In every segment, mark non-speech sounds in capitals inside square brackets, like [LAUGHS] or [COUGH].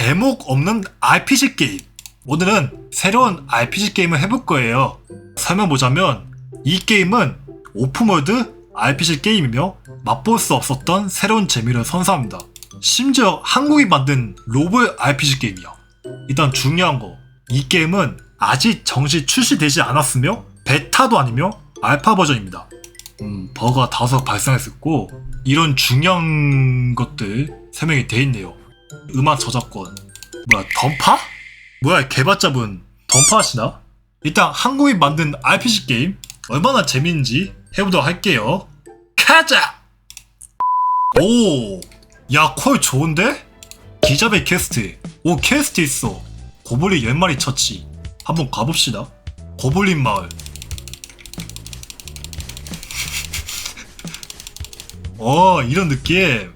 제목 없는 RPG 게임. 오늘은 새로운 RPG 게임을 해볼 거예요. 설명 보자면 이 게임은 오픈월드 RPG 게임이며 맛볼 수 없었던 새로운 재미를 선사합니다. 심지어 한국이 만든 로블 RPG 게임이야. 일단 중요한 거, 이 게임은 아직 정식 출시되지 않았으며 베타도 아니며 알파 버전입니다. 음, 버거가 다소 발생했었고 이런 중요한 것들 설명이 돼 있네요. 음악 저작권, 뭐야 던파? 뭐야 개발자분 던파 하시나? 일단 한국이 만든 RPG 게임 얼마나 재밌는지 해보도록 할게요. 가자! 오, 야 콜 좋은데? 기자베 퀘스트. 오 퀘스트 있어. 고블린 10마리 처치. 한번 가봅시다. 고블린 마을. [LAUGHS] 어 이런 느낌.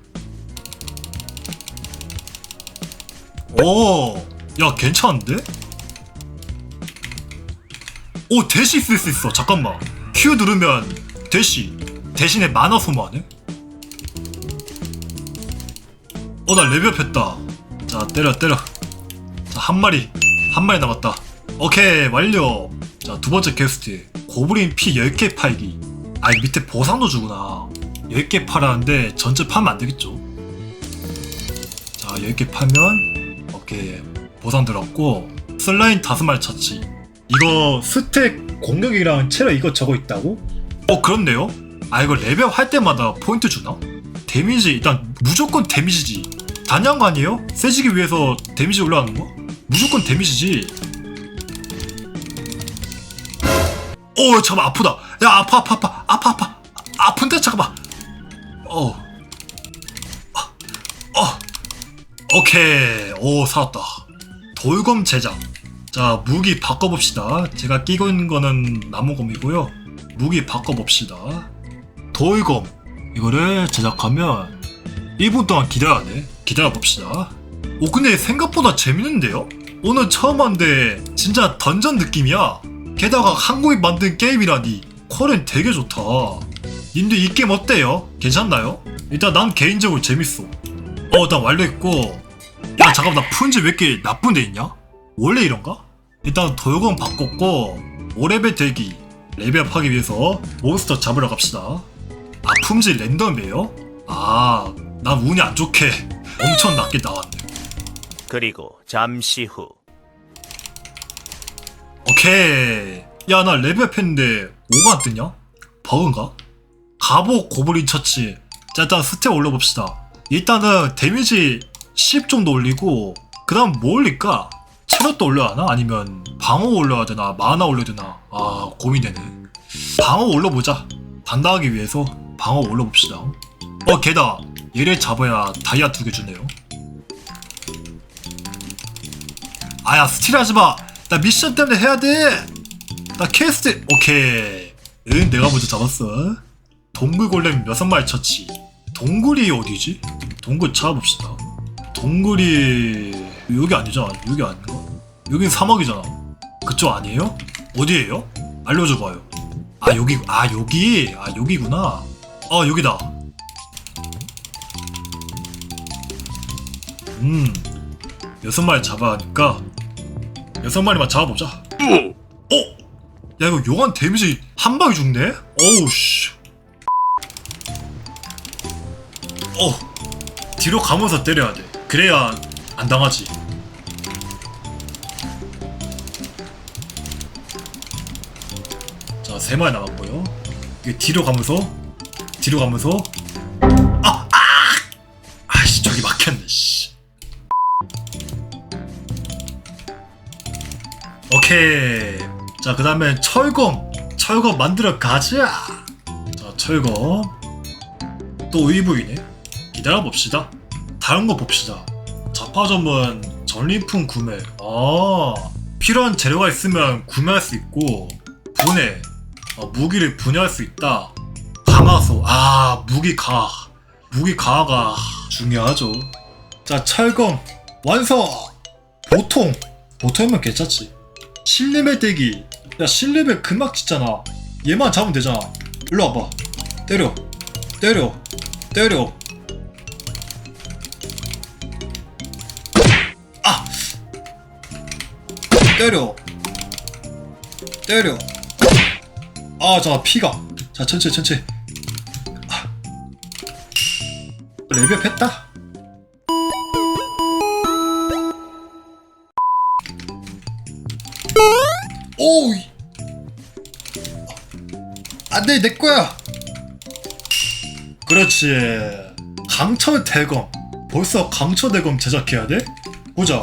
오, 야 괜찮은데? 오 대시 쓸 수 있어. 잠깐만. Q 누르면 대시 대신에 만화 소모하네. 어 나 레벨업했다. 자 때려 때려. 자한 마리 한 마리 남았다. 오케이 완료. 자 두 번째 퀘스트 고블린 피 10개 팔기. 아 밑에 보상도 주구나. 10개 팔았는데 전체 팔면 안 되겠죠. 자 10개 팔면 오케이 보상 들었고 슬라임 다섯 마리 처치. 이거 스택 공격이랑 체력 이거 적어 있다고? 어 그렇네요. 아 이거 레벨 할 때마다 포인트 주나? 데미지 일단 무조건 데미지지. 단양 거 아니에요? 세지기 위해서 데미지 올라가는 거? 무조건 데미지지. 오 잠깐 아프다. 야 아파 아파 아파 오케이. 오 살았다. 돌검 제작. 자 무기 바꿔봅시다. 제가 끼고 있는 거는 나무검이고요. 무기 바꿔봅시다. 돌검 이거를 제작하면 1분 동안 기다려야 돼. 기다려봅시다. 오 근데 생각보다 재밌는데요? 오늘 처음 왔는데 진짜 던전 느낌이야. 게다가 한국이 만든 게임이라니 퀄은 되게 좋다. 님들 이 게임 어때요? 괜찮나요? 일단 난 개인적으로 재밌어. 어, 나 완료했고. 야, 잠깐만, 나 푼지 왜 이렇게 나쁜 데 있냐? 원래 이런가? 일단 돌검 바꿨고, 5레벨 대기, 레벨업하기 위해서 몬스터 잡으러 갑시다. 아, 품질 랜덤이에요? 아, 난 운이 안 좋게 엄청 낮게 나왔네. 그리고 잠시 후 오케이. 야, 나 레벨업 했는데 5가 안 뜨냐? 버그인가? 갑옷 고블린 처치. 자, 일단 스텝 올려봅시다. 일단은 데미지 10 정도 올리고, 그 다음 뭐 올릴까? 체력도 올려야 하나? 아니면 방어 올려야 되나? 마나 올려야 되나? 아, 고민되네. 방어 올려보자. 단단하기 위해서 방어 올려봅시다. 어, 게다. 얘를 잡아야 다이아 두 개 주네요. 아야, 스틸 하지 마! 나 미션 때문에 해야 돼! 나 퀘스트, 오케이. 응, 내가 먼저 잡았어. 동굴 골렘 여섯 마리 처치. 동굴이 어디지? 동굴 찾아봅시다. 동굴이 여기 아니잖아. 여기 아닌가? 여긴 사막이잖아. 그쪽 아니에요? 어디에요? 알려줘봐요. 아 여기 아 여기 아 여기구나. 아 여기다. 음 여섯 마리 잡아야 하니까 여섯 마리만 잡아보자. 어? 야 이거 용한 데미지 한 방에 죽네? 어우 씨. 어 뒤로 가면서 때려야 돼. 그래야 안 당하지. 자 세 마리 남았고요. 이게 뒤로 가면서 뒤로 가면서 아! 아! 아씨 저기 막혔네 씨. 오케이. 자, 그 다음에 철검. 철검 만들어 가자. 자, 철검. 또 의부이네. 기다려 봅시다. 다른 거 봅시다. 자파점은 전리품 구매. 아, 필요한 재료가 있으면 구매할 수 있고, 분해. 아, 무기를 분해할 수 있다. 강화소. 아, 무기 강화. 무기 강화가 중요하죠. 자, 철검. 완성! 보통. 보통이면 괜찮지. 실레벨 대기 야 실레벨 금방 찍잖아 얘만 잡으면 되잖아 일로 와봐 때려 때려 때려 때려. 때려. 아자 피가. 자 천천히 천천히. 아. 레벨 했다. 오이. 안돼 내 거야. 그렇지. 강철 대검. 벌써 강철 대검 제작해야 돼? 보자.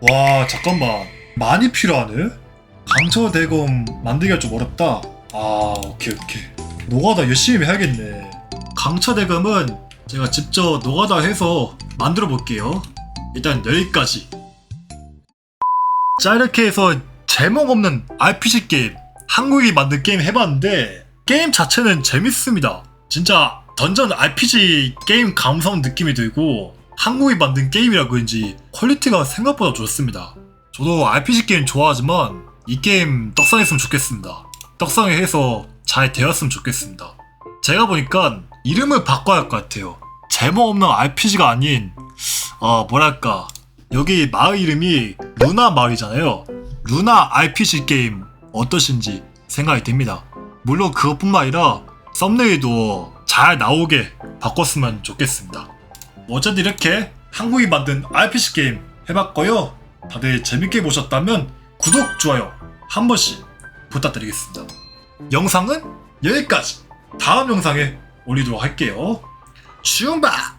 와 잠깐만 많이 필요하네? 강철 대검 만들기가 좀 어렵다. 아 오케이 오케이. 노가다 열심히 해야겠네. 강철 대검은 제가 직접 노가다 해서 만들어 볼게요. 일단 여기까지. 자 이렇게 해서 제목 없는 RPG 게임 한국이 만든 게임 해봤는데 게임 자체는 재밌습니다. 진짜 던전 RPG 게임 감성 느낌이 들고 한국이 만든 게임이라 그런지 퀄리티가 생각보다 좋습니다 저도 RPG 게임 좋아하지만 이 게임 떡상했으면 좋겠습니다 떡상에 해서 잘 되었으면 좋겠습니다 제가 보니까 이름을 바꿔야 할 것 같아요 제목 없는 RPG가 아닌 어 뭐랄까 여기 마을 이름이 루나 마을이잖아요. 루나 RPG 게임 어떠신지 생각이 듭니다. 물론 그것뿐만 아니라 썸네일도 잘 나오게 바꿨으면 좋겠습니다. 어쨌든 이렇게 한국이 만든 RPG 게임 해봤고요. 다들 재밌게 보셨다면 구독, 좋아요 한 번씩 부탁드리겠습니다. 영상은 여기까지. 다음 영상에 올리도록 할게요. 슈바!